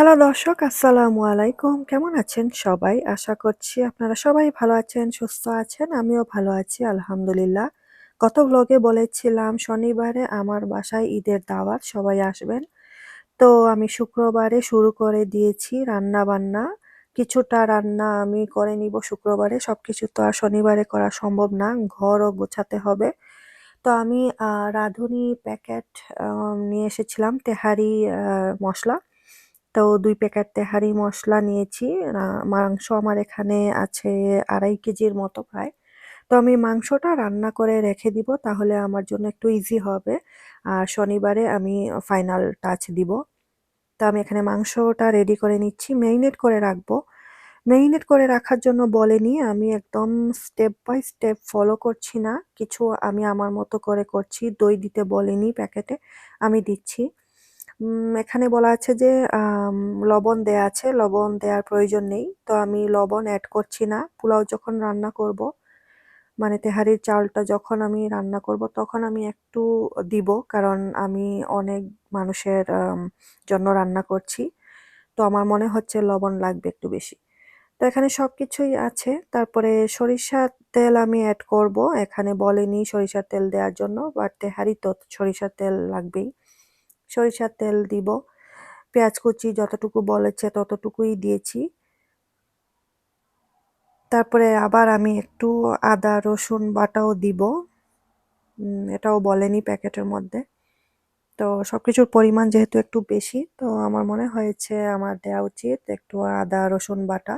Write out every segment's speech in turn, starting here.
Hello দর্শক, আসসালামু আলাইকুম। কেমন আছেন সবাই? আশা করছি আপনারা সবাই ভালো আছেন, সুস্থ আছেন, আমিও ভালো আছি, আলহামদুলিল্লাহ। গত ব্লগে বলেছিলাম, শনিবারে আমার বাসায় ঈদের দাওয়াত, সবাই আসবেন। তো আমি শুক্রবারে শুরু করে দিয়েছি রান্না বান্না কিছুটা রান্না আমি করে নিব শুক্রবারে সব কিছু তো আর শনিবারে করা সম্ভব না, ঘরও গোছাতে হবে। তো আমি রাঁধুনি প্যাকেট নিয়ে এসেছিলাম, তেহারি মশলা। তো দুই প্যাকেট তেহারি মশলা নিয়েছি। মাংস আমার এখানে আছে ২.৫ কেজির মতো প্রায়। তো আমি মাংসটা রান্না করে রেখে দিব তাহলে আমার জন্য একটু ইজি হবে। আর শনিবারে আমি ফাইনাল টাচ দিব। তো আমি এখানে মাংসটা রেডি করে নিচ্ছি, মেরিনেট করে রাখব। মেরিনেট করে রাখার জন্য বলেনি, আমি একদম স্টেপ বাই স্টেপ ফলো করছি না। কিছু আমি আমার মতো করে করছি। দই দিতে বলেনি প্যাকেটে, আমি দিচ্ছি। এখানে বলা আছে যে লবণ দেয়া আছে, লবণ দেওয়ার প্রয়োজন নেই। তো আমি লবণ অ্যাড করছি না। পোলাও যখন রান্না করব, মানে তেহারির চালটা যখন আমি রান্না করব তখন আমি একটু দিব। কারণ আমি অনেক মানুষের জন্য রান্না করছি। তো আমার মনে হচ্ছে লবণ লাগবে একটু বেশি। তো এখানে সব কিছুই আছে। তারপরে সরিষার তেল আমি অ্যাড করব। এখানে বলেনি সরিষার তেল দেওয়ার জন্য বাট তেহারি তো সরিষার তেল লাগবেই। সরিষার তেল দিব। পেঁয়াজ কুচি যতটুকু বলেছে ততটুকুই দিয়েছি। তারপরে আবার আমি একটু আদা, রসুন বাটাও দিব। এটাও বলেনি প্যাকেটের মধ্যে। তো সব কিছুর পরিমাণ যেহেতু একটু বেশি, তো আমার মনে হয়েছে আমার দেওয়া উচিত একটু আদা, রসুন বাটা।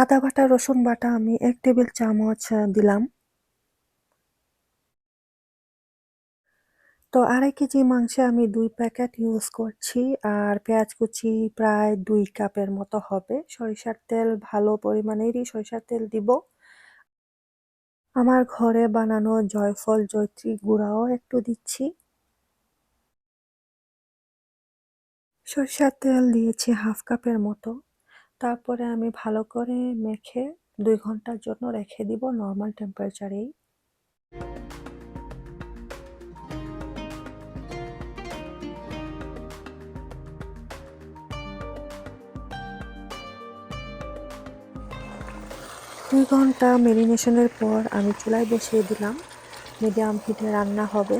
আদা বাটা, রসুন বাটা আমি এক টেবিল চামচ দিলাম। তো আড়াই কেজি মাংসে আমি দুই প্যাকেট ইউজ করছি, আর পেঁয়াজ কুচি প্রায় দুই কাপের মতো হবে। সরিষার তেল ভালো পরিমাণেরই সরিষার তেল দিব। আমার ঘরে বানানো জয়ফল জয়ত্রী গুঁড়াও একটু দিচ্ছি। সরিষার তেল দিয়েছি হাফ কাপের মতো। তারপরে আমি ভালো করে মেখে দুই ঘণ্টার জন্য রেখে দিব নর্মাল টেম্পারেচারেই ২ ঘণ্টা মেরিনেশনের পর আমি চুলায় বসিয়ে দিলাম। মিডিয়াম হিটে রান্না হবে।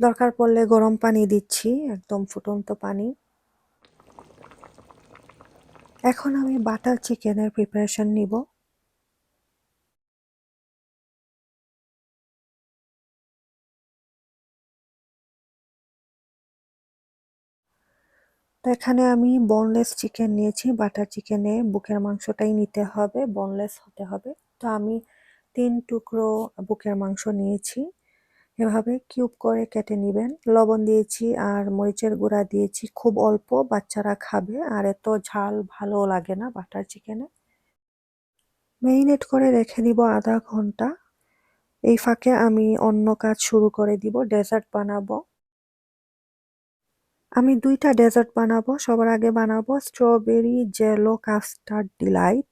দরকার পড়লে গরম পানি দিচ্ছি, একদম ফুটন্ত পানি। এখন আমি বাটার চিকেনের প্রিপারেশন নিব। তো এখানে আমি বোনলেস চিকেন নিয়েছি বাটার চিকেনে বুকের মাংসটাই নিতে হবে বোনলেস হতে হবে। তো আমি তিন টুকরো বুকের মাংস নিয়েছি। এভাবে কিউব করে কেটে নেবেন। লবণ দিয়েছি আর মরিচের গুঁড়া দিয়েছি। খুব অল্প বাচ্চারা খাবে আর এত ঝাল ভালো লাগে না বাটার চিকেনে মেরিনেট করে রেখে দিব আধা ঘণ্টা। এই ফাঁকে আমি অন্য কাজ শুরু করে দিব ডেজার্ট বানাবো। আমি দুইটা ডেজার্ট বানাবো, সবার আগে বানাবো স্ট্রবেরি, জেলো, কাস্টার্ড, ডিলাইট।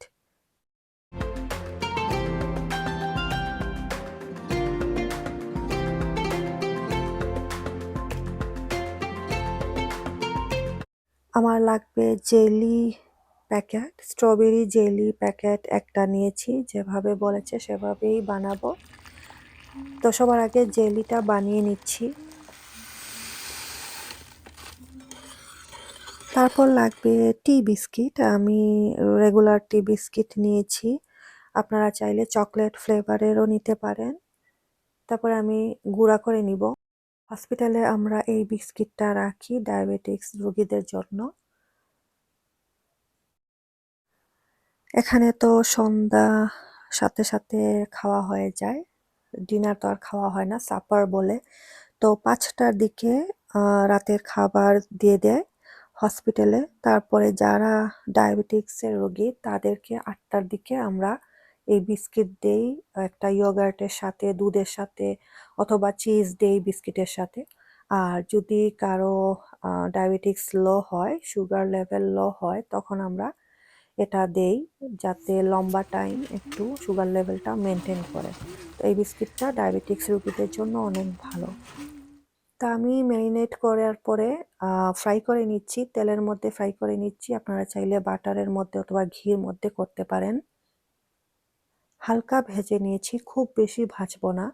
আমার লাগবে jelly packet, strawberry jelly packet একটা নিয়েছি, যেভাবে বলেছে সেভাবেই বানাবো। তো সবার আগে জেলিটা বানিয়ে নিচ্ছি। তারপর লাগবে টি বিস্কিট। আমি রেগুলার টি বিস্কিট নিয়েছি। আপনারা চাইলে চকলেট ফ্লেভারেরও নিতে পারেন। তারপর আমি গুঁড়া করে নিব। হসপিটালে আমরা এই বিস্কিটটা রাখি ডায়াবেটিক্স রোগীদের জন্য। এখানে তো সন্ধ্যা সাথে সাথে খাওয়া হয়ে যায়। ডিনার তো আর খাওয়া হয় না সাপার বলে। তো পাঁচটার দিকে রাতের খাবার দিয়ে দেয়। হসপিটালে তারপরে যারা ডায়াবেটিক্সের রোগী, তাদেরকে আটটার দিকে আমরা এই বিস্কিট দেই, একটা ইয়োগার্টের সাথে, দুধের সাথে অথবা চিজ দেই বিস্কিটের সাথে। আর যদি কারও ডায়াবেটিক্স লো হয় সুগার লেভেল লো হয়, তখন আমরা এটা দেই যাতে লম্বা টাইম একটু সুগার লেভেলটা মেনটেন করে। তো এই বিস্কিটটা ডায়াবেটিক্স রোগীদের জন্য অনেক ভালো। তা আমি ম্যারিনেট করার পরে ফ্রাই করে নিচ্ছি। তেলের মধ্যে ফ্রাই করে নিচ্ছি। আপনারা চাইলে বাটারের মধ্যে অথবা ঘির মধ্যে করতে পারেন। হালকা ভেজে নিয়েছি। খুব বেশি ভাজবো না।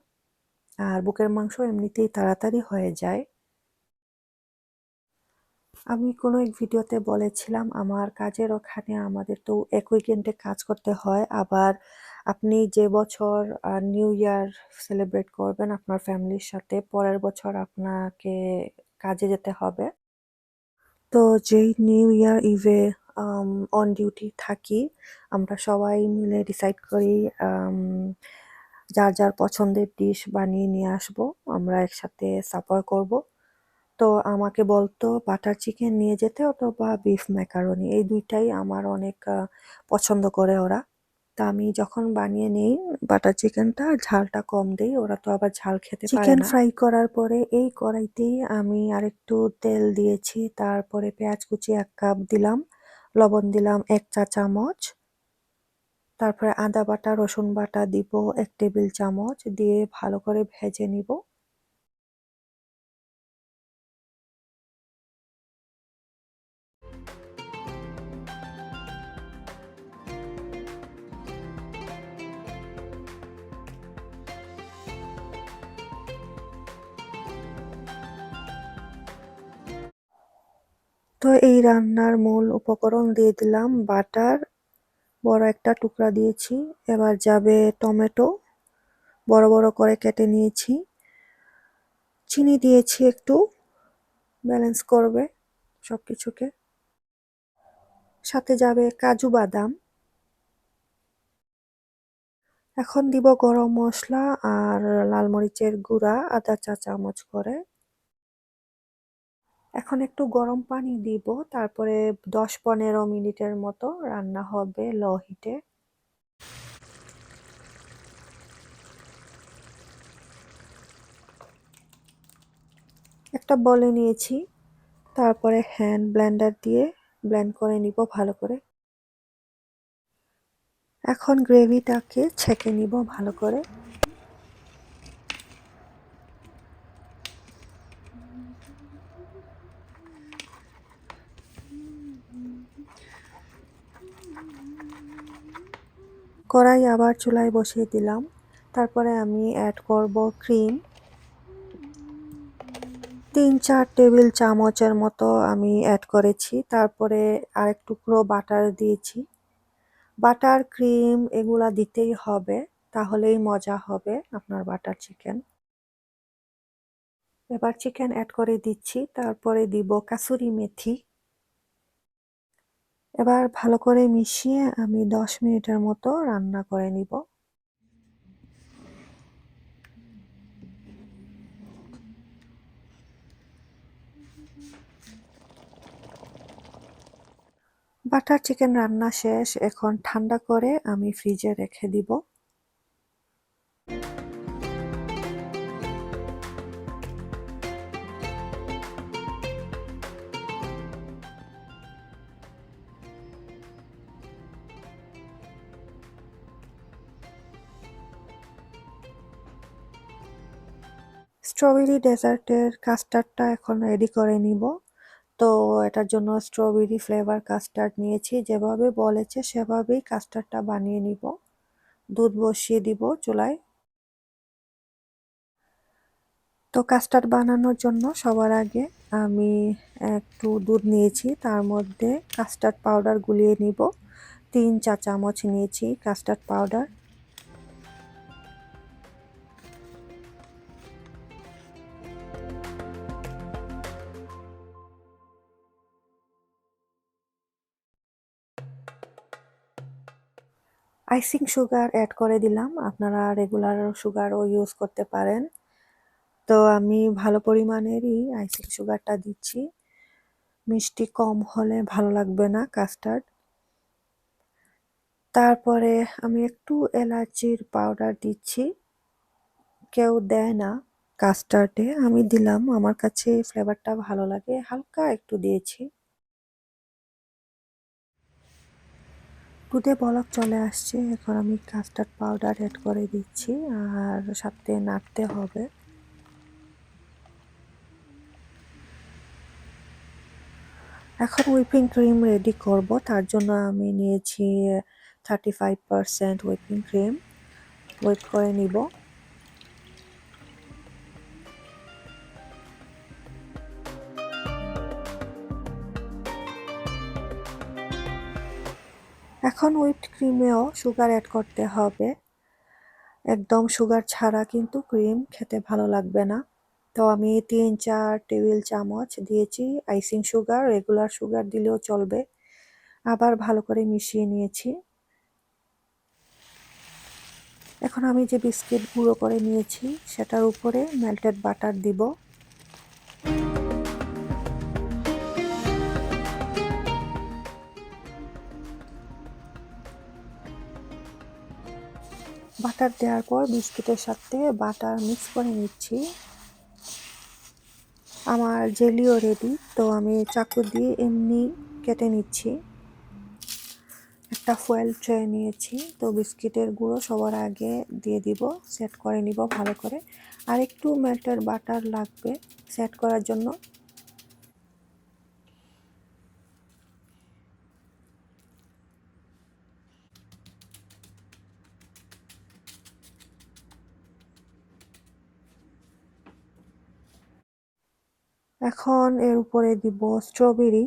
আর বুকের মাংস এমনিতেই তাড়াতাড়ি হয়ে যায়। আমি কোনো এক ভিডিওতে বলেছিলাম, আমার কাজের ওখানে আমাদের তো এক উইকেন্ডে কাজ করতে হয়। আবার আপনি যে বছর নিউ ইয়ার সেলিব্রেট করবেন আপনার ফ্যামিলির সাথে, পরের বছর আপনাকে কাজে যেতে হবে। তো যেই নিউ ইয়ার ইভে অন ডিউটি থাকি, আমরা সবাই মিলে ডিসাইড করি যার যার পছন্দের ডিশ বানিয়ে নিয়ে আসব, আমরা একসাথে সাফার করব। তো আমাকে বলতো বাটার চিকেন নিয়ে যেতে অথবা বিফ ম্যাকারনি এই দুইটাই আমার অনেক পছন্দ করে ওরা। তা আমি যখন বানিয়ে নেই বাটার চিকেনটা ঝালটা কম দেই ওরা তো আবার ঝাল খেতে পারে চিকেন ফ্রাই করার পরে এই কড়াইতেই আমি আরেকটু তেল দিয়েছি তারপরে পেঁয়াজ কুচি এক কাপ দিলাম লবণ দিলাম এক চা চামচ তারপরে আদা বাটা রসুন বাটা দিব এক টেবিল চামচ দিয়ে ভালো করে ভেজে নিব। তো এই রান্নার মূল উপকরণ দিয়ে দিলাম বাটার। বড় একটা টুকরা দিয়েছি। এবার যাবে টমেটো। বড় বড় করে কেটে নিয়েছি। চিনি দিয়েছি একটু। ব্যালেন্স করবে সব কিছুকে সাথে যাবে কাজু বাদাম। এখন দিব গরম মশলা আর লাল মরিচের গুঁড়া, আদা চা চামচ করে। এখন একটু গরম পানি দিব, তারপরে দশ পনেরো মিনিটের মতো রান্না হবে লো হিটে। একটা বলে নিয়েছি, তারপরে হ্যান্ড ব্লেন্ডার দিয়ে ব্লেন্ড করে নিব ভালো করে। এখন গ্রেভিটাকে ছেঁকে নিব ভালো করে। কড়াই আবার চুলায় বসিয়ে দিলাম। তারপরে আমি অ্যাড করব ক্রিম তিন চার টেবিল চামচের মতো আমি অ্যাড করেছি। তারপরে আরেক টুকরো বাটার দিয়েছি। বাটার ক্রিম এগুলা দিতেই হবে, তাহলেই মজা হবে আপনার বাটার চিকেন এবার চিকেন অ্যাড করে দিচ্ছি। তারপরে দিব কাসুরি মেথি। এবার ভালো করে মিশিয়ে আমি দশ মিনিটের মতো রান্না করে নিব। বাটার চিকেন রান্না শেষ, এখন ঠান্ডা করে আমি ফ্রিজে রেখে দিব। স্ট্রবেরি ডেজার্টের কাস্টার্ডটা এখন রেডি করে নিব। তো এটার জন্য স্ট্রবেরি ফ্লেভার কাস্টার্ড নিয়েছি। যেভাবে বলেছে সেভাবেই কাস্টার্ডটা বানিয়ে নিব। দুধ বসিয়ে দিব চুলায়। তো কাস্টার্ড বানানোর জন্য সবার আগে আমি একটু দুধ নিয়েছি। তার মধ্যে কাস্টার্ড পাউডার গুলিয়ে নিব। তিন চা চামচ নিয়েছি custard powder. Icing sugar add করে দিলাম। আপনারা রেগুলার সুগারও ইউজ করতে পারেন। তো আমি ভালো পরিমাণেরই আইসিং সুগারটা দিচ্ছি। মিষ্টি কম হলে ভালো লাগবে না কাস্টার্ড তারপরে আমি একটু এলাচির পাউডার দিচ্ছি। কেউ দেয় না কাস্টার্ডে আমি দিলাম, আমার কাছে ফ্লেভারটা ভালো লাগে। হালকা একটু দিয়েছি। দুধে বলক চলে আসছে। এখন আমি কাস্টার্ড পাউডার অ্যাড করে দিচ্ছি আর সাথে নাড়তে হবে। এখন হুইপিং ক্রিম রেডি করব। তার জন্য আমি নিয়েছি thirty five percent whipping cream weight করে নিব। এখন হুইপড ক্রিমেও সুগার অ্যাড করতে হবে। একদম সুগার ছাড়া কিন্তু ক্রিম খেতে ভালো লাগবে না। তো আমি তিন, চার টেবিল চামচ দিয়েছি আইসিং সুগার রেগুলার সুগার দিলেও চলবে। আবার ভালো করে মিশিয়ে নিয়েছি। এখন আমি যে বিস্কিট গুঁড়ো করে নিয়েছি, সেটার উপরে মেল্টেড বাটার দিব। বাটার দেওয়ার পর বিস্কিটের সাথে বাটার মিক্স করে নিচ্ছি। আমার জেলিও রেডি তো আমি চাকু দিয়ে এমনি কেটে নিচ্ছি। একটা ফয়েল ট্রে নিয়েছি, তো বিস্কিটের গুঁড়ো সবার আগে দিয়ে দিব সেট করে নিব ভালো করে। আর একটু মেল্টের বাটার লাগবে সেট করার জন্য। এখন এর উপরে দিব স্ট্রবেরি।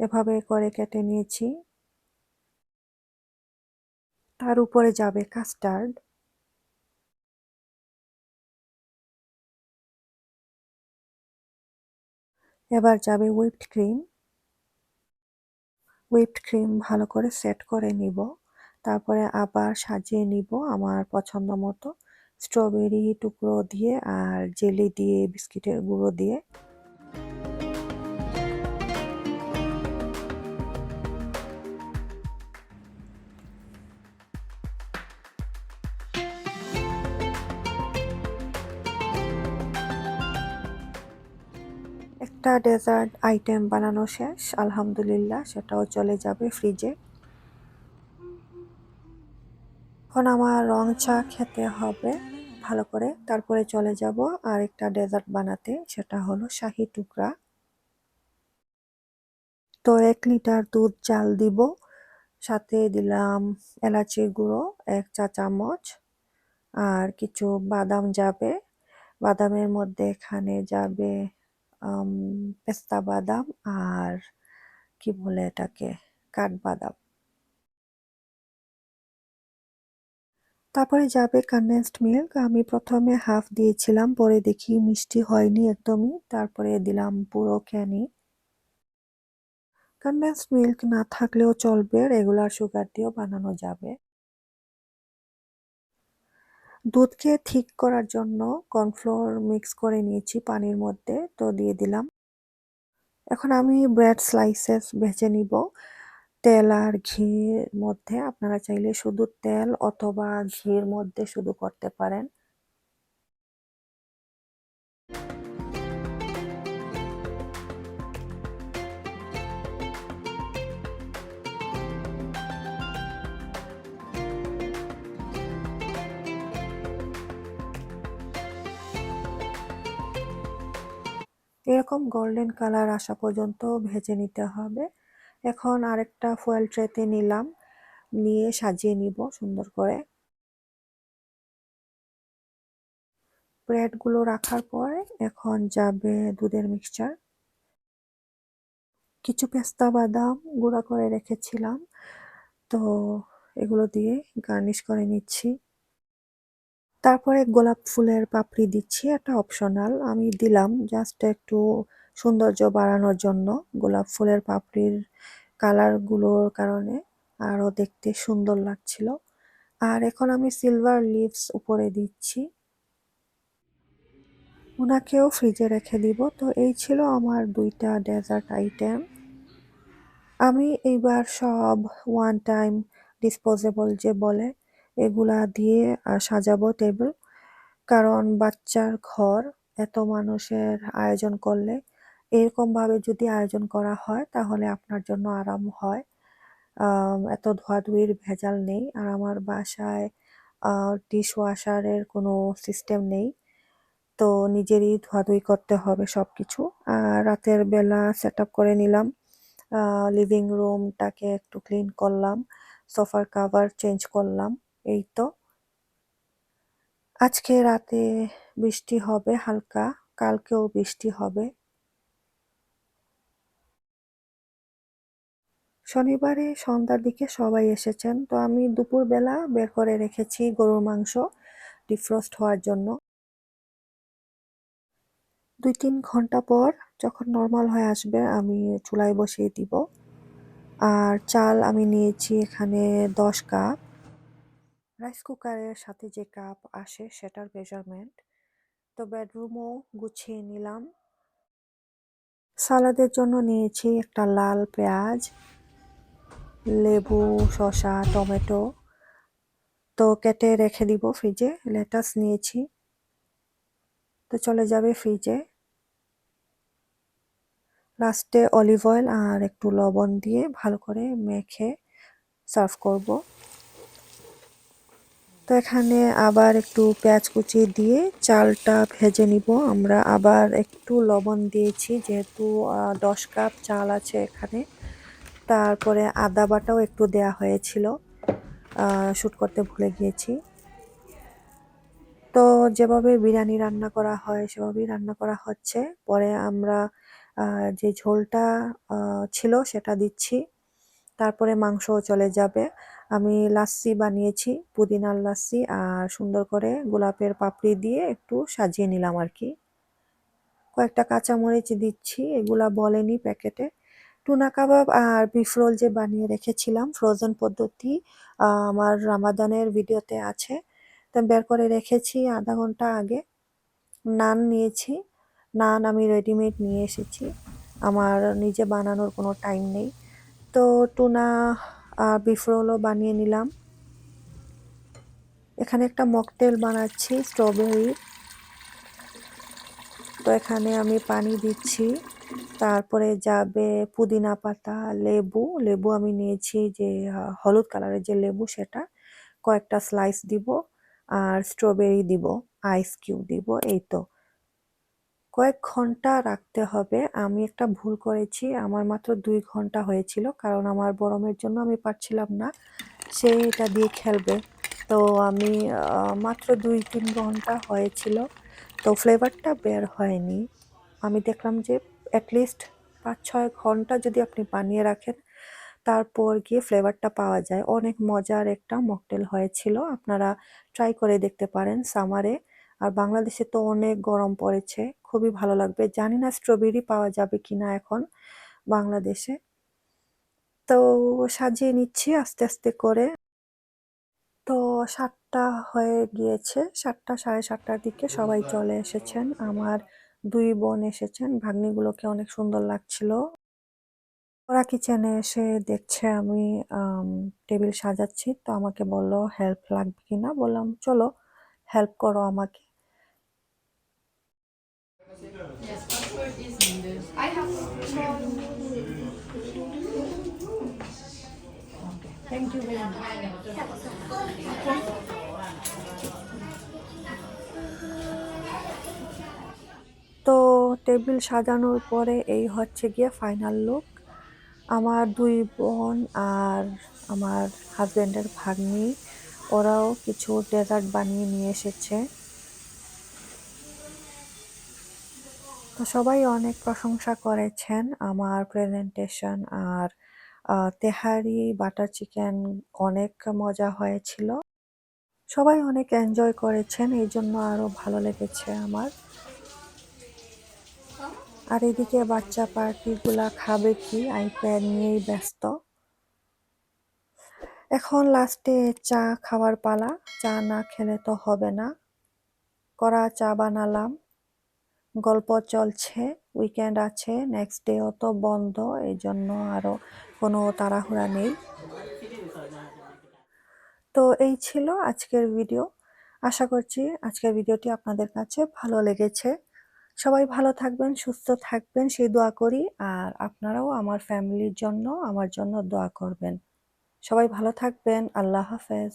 এভাবে করে কেটে নিয়েছি। তার উপরে যাবে কাস্টার্ড। এবার যাবে হুইপড ক্রিম। হুইপড ক্রিম ভালো করে সেট করে নিব। তারপরে আবার সাজিয়ে নিব আমার পছন্দ মতো। স্ট্রবেরি টুকরো দিয়ে আর জেলি দিয়ে বিস্কিটের গুঁড়ো দিয়ে। একটা ডেজার্ট আইটেম বানানো শেষ, আলহামদুলিল্লাহ, সেটাও চলে যাবে ফ্রিজে এখন আমার রং চা খেতে হবে, ভালো করে। তারপরে চলে যাব আর একটা ডেজার্ট বানাতে, সেটা হলো শাহি টুকরা। তো এক লিটার দুধ চাল দিব, সাথে দিলাম এলাচির গুঁড়ো, এক চা চামচ, আর কিছু বাদাম যাবে। বাদামের মধ্যে এখানে যাবে পেস্তা বাদাম আর কি বলে এটাকে, কাঠবাদাম। তারপরে যাবে কনডেন্সড মিল্ক আমি প্রথমে হাফ দিয়েছিলাম, পরে দেখি মিষ্টি হয়নি একদমই, তারপরে দিলাম পুরো ক্যানি কনডেন্সড মিল্ক না থাকলেও চলবে রেগুলার সুগার দিয়েও বানানো যাবে। দুধকে ঠিক করার জন্য কর্নফ্লোর মিক্স করে নিয়েছি পানির মধ্যে, তো দিয়ে দিলাম। এখন আমি ব্রেড স্লাইসেস ভেজে নিব। তেল আর ঘির মধ্যে আপনারা চাইলে শুধু তেল অথবা ঘির মধ্যে শুধু করতে পারেন। এরকম গোল্ডেন কালার আসা পর্যন্ত ভেজে নিতে হবে। এখন আরেকটা ফয়েল ট্রেতে নিলাম, নিয়ে সাজিয়ে নিব সুন্দর করে। ব্রেডগুলো রাখার পরে এখন যাবে দুধের মিক্সচার কিছু পেস্তা বাদাম গুঁড়া করে রেখেছিলাম, তো এগুলো দিয়ে গার্নিশ করে নিচ্ছি। তারপরে গোলাপ ফুলের পাপড়ি দিচ্ছি, এটা অপশনাল আমি দিলাম জাস্ট একটু সৌন্দর্য বাড়ানোর জন্য গোলাপ ফুলের পাপড়ির কালারগুলোর কারণে আরও দেখতে সুন্দর লাগছিল। আর এখন আমি সিলভার লিভস উপরে দিচ্ছি। ওনাকেও ফ্রিজে রেখে দিব। তো এই ছিল আমার দুইটা ডেজার্ট আইটেম আমি এইবার সব ওয়ান টাইম ডিসপোজেবল যে বলে, এগুলা দিয়ে সাজাবো টেবিল কারণ বাচ্চার ঘর, এত মানুষের আয়োজন করলে এরকমভাবে যদি আয়োজন করা হয় তাহলে আপনার জন্য আরাম হয় এত ধোয়াধুয়ির ভেজাল নেই। আর আমার বাসায় ডিশ ওয়াশারের কোনো সিস্টেম নেই। তো নিজেরই ধোয়াধুয়ি করতে হবে সবকিছু। আর রাতের বেলা সেটআপ করে নিলাম। লিভিং রুমটাকে একটু ক্লিন করলাম। সোফার কাভার চেঞ্জ করলাম। এই তো। আজকে রাতে বৃষ্টি হবে হালকা, কালকেও বৃষ্টি হবে। শনিবারে সন্ধ্যার দিকে সবাই এসেছেন। তো আমি দুপুরবেলা বের করে রেখেছি গরুর মাংস ডিফ্রস্ট হওয়ার জন্য। ২-৩ ঘণ্টা পর যখন নর্মাল হয়ে আসবে আমি চুলায় বসিয়ে দিব। আর চাল আমি নিয়েছি এখানে ১০ কাপ। রাইস কুকারের সাথে যে কাপ আসে সেটার মেজারমেন্ট। তো বেডরুমও গুছিয়ে নিলাম। সালাদের জন্য নিয়েছি একটা লাল পেঁয়াজ, লেবু, শসা, টমেটো। তো কেটে রেখে দিব ফ্রিজে। লেটাস নিয়েছি। তো চলে যাবে ফ্রিজে। লাস্টে অলিভ অয়েল আর একটু লবণ দিয়ে ভালো করে মেখে সার্ভ করব। তো এখানে আবার একটু পেঁয়াজ কুচি দিয়ে চালটা ভেজে নিব। আমরা আবার একটু লবণ দিয়েছি যেহেতু দশ কাপ চাল আছে এখানে। তারপরে আদা বাটাও একটু দেয়া হয়েছিল। শুট করতে ভুলে গিয়েছি। তো যেভাবে বিরিয়ানি রান্না করা হয় সেভাবেই রান্না করা হচ্ছে। পরে আমরা যে ঝোলটা ছিল সেটা দিচ্ছি। তারপরে মাংসও চলে যাবে। আমি লাচ্ছি বানিয়েছি, পুদিনার লাচ্ছি আর সুন্দর করে গোলাপের পাপড়ি দিয়ে একটু সাজিয়ে নিলাম আর কি কয়েকটা কাঁচামরিচ দিচ্ছি, এগুলা বলেনি প্যাকেটে। টুনা কাবাব আর বিফ রোল যে বানিয়ে রেখেছিলাম ফ্রোজেন পদ্ধতি আমার রামাদানের ভিডিওতে আছে। তো বের করে রেখেছি ০.৫ ঘণ্টা আগে। নান নিয়েছি। নান আমি রেডিমেড নিয়ে এসেছি। আমার নিজে বানানোর কোনো টাইম নেই। তো টুনা বিফ রোলও বানিয়ে নিলাম। এখানে একটা মকটেল বানাচ্ছি স্ট্রবেরি তো এখানে আমি পানি দিচ্ছি। তারপরে যাবে পুদিনা পাতা, লেবু। লেবু আমি নিয়েছি যে হলুদ কালারের যে লেবু সেটা। কয়েকটা স্লাইস দিব। আর স্ট্রবেরি দিব, আইস কিউব দিব এই তো। কয়েক ঘণ্টা রাখতে হবে। আমি একটা ভুল করেছি। আমার মাত্র দুই ঘণ্টা হয়েছিল। কারণ আমার বড় মেয়ের জন্য আমি পারছিলাম না। সে এটা দিয়ে খেলবে। তো আমি মাত্র ২-৩ ঘণ্টা হয়েছিল। তো ফ্লেভারটা বের হয়নি। আমি দেখলাম যে এটলিস্ট ৫-৬ ঘণ্টা যদি আপনি বানিয়ে রাখেন, তারপর গিয়ে ফ্লেভারটা পাওয়া যায়। অনেক মজার একটা মকটেল হয়েছিল। আপনারা ট্রাই করে দেখতে পারেন সামারে। আর বাংলাদেশে তো অনেক গরম পড়েছে। খুবই ভালো লাগবে। জানি না স্ট্রবেরি পাওয়া যাবে কিনা এখন বাংলাদেশে। তো সাজিয়ে নিচ্ছি আস্তে, আস্তে করে। তো সাতটা হয়ে গিয়েছে। ৭টা ৭:৩০টার দিকে সবাই চলে এসেছেন। আমার ২ বোন এসেছেন। ভাগ্নিগুলোকে অনেক সুন্দর লাগছিল। ওরা কিচেনে এসে দেখছে আমি টেবিল সাজাচ্ছি। তো আমাকে বলল হেল্প লাগবে কিনা? বললাম, চলো হেল্প করো আমাকে। Thank you very much. তো টেবিল সাজানোর পরে এই হচ্ছে গিয়ে ফাইনাল লুক। আমার দুই বোন আর আমার হাজব্যান্ডের ভাগ্নি, ওরাও কিছু ডেজার্ট বানিয়ে নিয়ে এসেছে। তো সবাই অনেক প্রশংসা করেছেন আমার প্রেজেন্টেশন আর তেহারি বাটার চিকেন অনেক মজা হয়েছিল। সবাই অনেক এনজয় করেছেন। এই জন্য আরও ভালো লেগেছে আমার। আর এদিকে বাচ্চা পার্টিগুলা খাবে কি? আইপ্যাড নিয়েই ব্যস্ত। এখন লাস্টে চা খাওয়ার পালা। চা না খেলে তো হবে না। কড়া চা বানালাম। গল্প চলছে। উইকেন্ড আছে। নেক্সট ডেও তো বন্ধ। এই জন্য আরও কোনো তাড়াহুড়া নেই। তো এই ছিল আজকের ভিডিও। আশা করছি আজকের ভিডিওটি আপনাদের কাছে ভালো লেগেছে। সবাই ভালো থাকবেন, সুস্থ থাকবেন সেই দোয়া করি। আর আপনারাও আমার ফ্যামিলির জন্য, আমার জন্য দোয়া করবেন। সবাই ভালো থাকবেন আল্লাহ হাফেজ